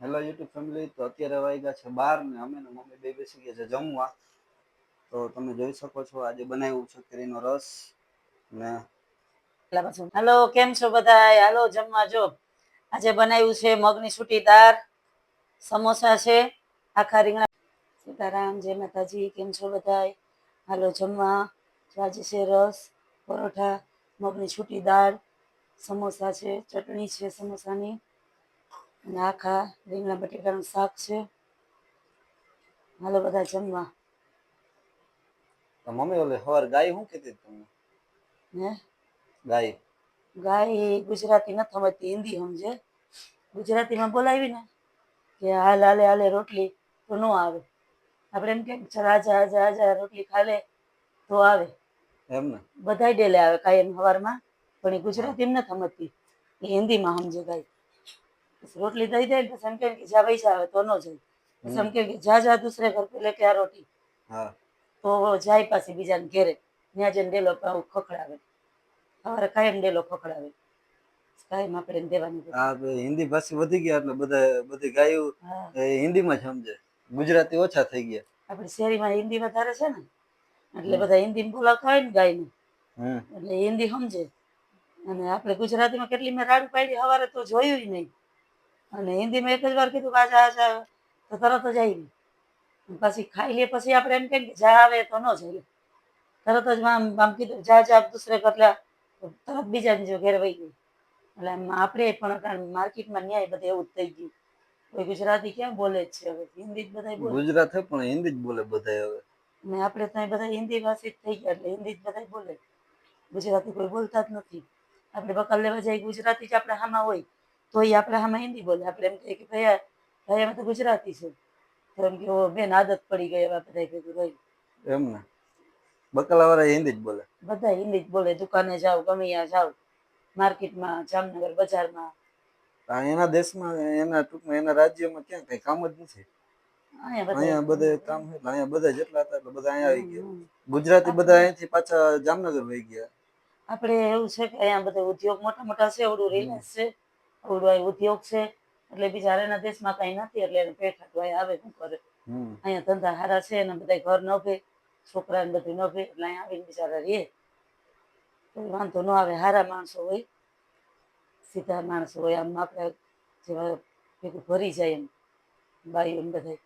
Hello YouTube family તો અત્યારે વાગ્યા છે બાર ને અમે મમ્મી બે બેસી ગયા છે જમવા. તો તમે જોઈ શકો છો, આજે બનાવ્યું છે કેરીનો રસ ને હાલો કેમ છો બધા હાલો જમવા જો. આજે બનાવ્યું છે મગની સૂટી દાળ, સમોસા છે, આખા રીંગણા. સીતારામ, જય માતાજી, કેમ છો બધા હાલો જમવા. આજે છે રસ, પરોઠા, મગની છૂટી દાળ, સમોસા છે, ચટણી છે સમોસાની. અને આખા રીંગણા બટેકાનું શાક છે. હાલો બધા જમવા. તો મમ્મી ઓલે સવાર ગાય શું કીધી તમને? હે? ગાય. ગાય ગુજરાતી નથી સમજતી હિન્દી સમજે. ગુજરાતીમાં બોલાવી ને કે હાલ હાલે હાલે રોટલી તો ન આવે. આપણે એમ કે રાજા રાજા આજા રોટલી ખાલે તો આવે. એમ ને? બધાય ડેલે આવે કાયમ સવારમાં પણ એ ગુજરાતી એમ ન સમજતી. એ હિન્દીમાં સમજે ગાય. રોટલી દઈ દે ને પછી એમ કે જા પૈસા આવે તો ન જાય. પછી એમ કે જા જા દુસરે ઘર પે લે કે આ રોટી. તો જાય પાછી બીજાને ઘેરે. ત્યાં જઈને ડેલો ખખડાવે. સવારે કાયમ ડેલો ખખડાવે. કાયમ આપણે દેવાની. આ હિન્દી ભાષી વધી ગયા એટલે બધા બધી ગાયો હિન્દીમાં જ સમજે. ગુજરાતી ઓછા થઈ ગયા. આપણે શેરીમાં હિન્દી વધારે છે ને એટલે બધા હિન્દી બોલાવતા હોય ને ગાયને. હમ. એટલે હિન્દી સમજે. અને આપણે ગુજરાતીમાં કેટલી મેં રાડું પાડી સવારે તો જોયું નહીં. અને હિન્દીમાં એક જ વાર કીધું કે આજા આજા તો તરત જ આવી પછી ખાઈ લે પછી આપણે એમ કહીએ કે જા આવે. તો ન જઈએ તરત જ આમ આમ કીધું જા જા દુસરે કરલા તરત બીજાની જો ઘેર વહી ગઈ. એટલે આપણે પણ માર્કેટમાં ન્યાય બધે એવું જ થઈ ગયું. કોઈ ગુજરાતી ક્યાં બોલે જ છે હવે? હિન્દી જ બધા બોલે. ગુજરાત પણ હિન્દી જ બોલે બધા હવે. ને આપણે ત્યાં બધા હિન્દી ભાષી જ થઈ ગયા એટલે હિન્દી જ બધા બોલે. ગુજરાતી કોઈ બોલતા જ નથી. આપણે બકલ લેવા જાય ગુજરાતી જ આપણે હામાં હોય. તો એ આપણે આમાં હિન્દી બોલે. આપણે એમ કહીએ કે ભાઈ ભાઈ અમે તો ગુજરાતી છું તો એમ કે બેન આદત પડી ગઈ હવે બધા ભેગું રહી એમ ને? બકલાવાળા હિન્દી જ બોલે. બધા હિન્દી જ બોલે. દુકાને જાઓ ગમે ત્યાં જાઓ માર્કેટમાં જામનગર બજારમાં. એના દેશમાં એના ટૂંકમાં એના રાજ્યમાં ક્યાં કઈ કામ જ નથી. અહીંયા બધા કામ છે અહીંયા બધા જેટલા હતા એટલે બધા અહીંયા આવી ગયા. ગુજરાતી બધા અહીંથી પાછા જામનગર વહી ગયા. આપણે એવું છે કે અહીંયા બધા ઉદ્યોગ મોટા મોટા છે અવડું રિલાયન્સ છે. અવડું ઉદ્યોગ છે એટલે બીજા હારેના દેશમાં કઈ નથી એટલે એને પેટ હટવાય આવે શું કરે. અહીંયા ધંધા હારા છે ને બધા ઘર ન ભે છોકરાને બધું ન ભે એટલે અહીંયા આવીને બિચારા રે. કોઈ વાંધો ન આવે હારા માણસો હોય સીધા માણસો હોય આમ આપણે જેવા ભેગું ભરી જાય એમ બાઈ એમ બધા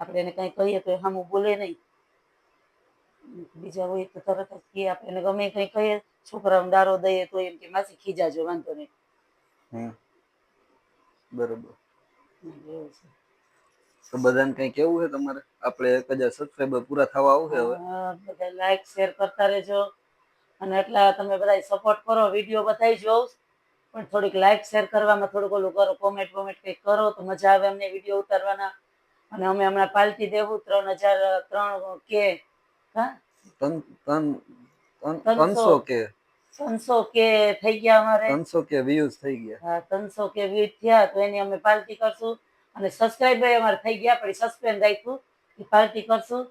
આપણે એને કંઈ કહીએ તો સામું બોલે નહીં. બીજા હોય તો તરત જ કહીએ આપણે એને ગમે કંઈ કહીએ છોકરાઓને દારો દઈએ તો એમ કે માસી ખીજાજો વાંધો નહીં. બરોબર. તો બધાને કઈ કેવું છે તમારે? આપણે એક હજાર સબસ્ક્રાઈબર પૂરા થવા આવશે હવે. બધા લાઈક શેર કરતા રહેજો. અને એટલા તમે બધા સપોર્ટ કરો વીડિયો બતાવી જોઉં પણ થોડીક લાઈક શેર કરવામાં થોડુંક ઓલું કરો કોમેન્ટ કોમેન્ટ કંઈક કરો તો મજા આવે અમને વીડિયો ઉતારવાના. અને અમે હમણાં પાલટી દેવું ત્રણ હજાર ત્રણ કે હા? ત્રણ ત્રણ ત્રણ- ત્રણસો. ત્રણસો કે. ત્રણસો કે થઈ ગયા અમારે. ત્રણસો કે વ્યૂઝ થઈ ગયા. હા ત્રણસો કે વ્યૂ થયા તો એની અમે પાર્ટી કરશું. અને સબસ્ક્રાઈબર અમારે થઈ ગયા પણ સસ્પેન્ડ રાખ્યું. એ પાર્ટી કરશું.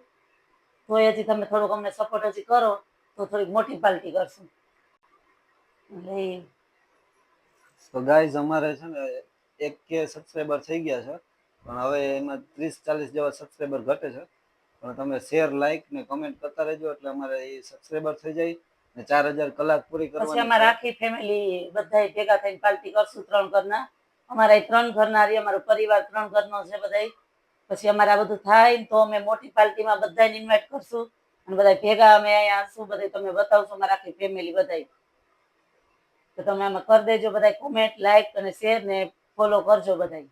તો હજી તમે થોડુંક અમને સપોર્ટ હજી કરો તો થોડીક મોટી પાર્ટી કરશું. એટલે તો ગાઈઝ અમારે છે ને એક કે સબસ્ક્રાઈબર થઈ ગયા છે. પણ હવે એમાં ત્રીસ ચાલીસ જેવા સબસ્ક્રાઈબર ઘટે છે. પણ તમે શેર લાઈક ને કમેન્ટ કરતા રહેજો એટલે અમારે એ સબસ્ક્રાઈબર થઈ જાય. ને ચાર હજાર કલાક પૂરી પછી કરવાની અમારે છે. આખી ફેમિલી બધા ભેગા થઈને પાર્ટી કરશું ત્રણ ઘરના. અમારા ત્રણ ઘરના રહી અમારો પરિવાર ત્રણ ઘરનો છે બધા પછી અમારે આ બધું થાય ને તો અમે મોટી પાર્ટીમાં બધાને ઇન્વાઇટ કરશું. અને બધા ભેગા અમે અહીંયા શું બધા તમે બતાવશો અમારા આખી ફેમિલી બધા તો તમે આમાં કરી દેજો બધા કોમેન્ટ લાઈક અને શેર ને ફોલો કરજો બધા